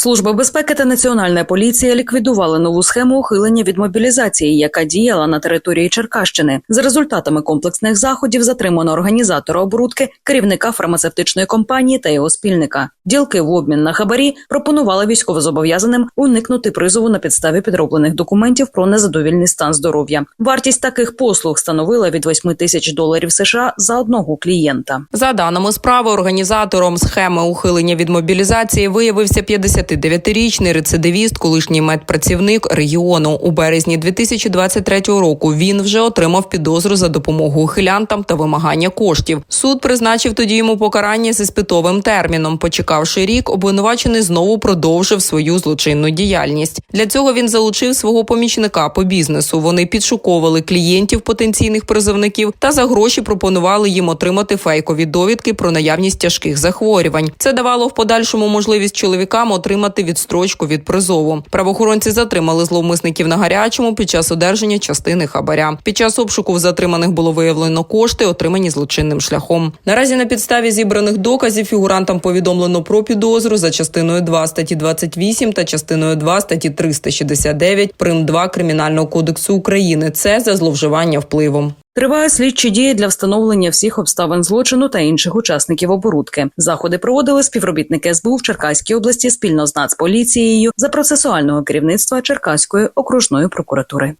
Служба безпеки та національна поліція ліквідували нову схему ухилення від мобілізації, яка діяла на території Черкащини. За результатами комплексних заходів затримано організатора оборудки, керівника фармацевтичної компанії та його спільника. Ділки в обмін на хабарі пропонували військовозобов'язаним уникнути призову на підставі підроблених документів про незадовільний стан здоров'я. Вартість таких послуг становила від 8 тисяч доларів США за одного клієнта. За даними справи, організатором схеми ухилення від мобілізації виявився 59-річний рецидивіст, колишній медпрацівник регіону. У березні 2023 року він вже отримав підозру за допомогу ухилянтам та вимагання коштів. Суд призначив тоді йому покарання з іспитовим терміном. Почекавши рік, обвинувачений знову продовжив свою злочинну діяльність. Для цього він залучив свого помічника по бізнесу. Вони підшуковували клієнтів потенційних призовників та за гроші пропонували їм отримати фейкові довідки про наявність тяжких захворювань. Це давало в подальшому можливість чоловікам отримати відстрочку від призову. Правоохоронці затримали зловмисників на гарячому під час одержання частини хабаря. Під час обшуку в затриманих було виявлено кошти, отримані злочинним шляхом. Наразі на підставі зібраних доказів фігурантам повідомлено про підозру за частиною 2 статті 28 та частиною 2 статті 369 прим 2 кримінального кодексу України. Це за зловживання впливом. Триває слідчі дії для встановлення всіх обставин злочину та інших учасників оборудки. Заходи проводили співробітники СБУ в Черкаській області спільно з Нацполіцією за процесуального керівництва Черкаської окружної прокуратури.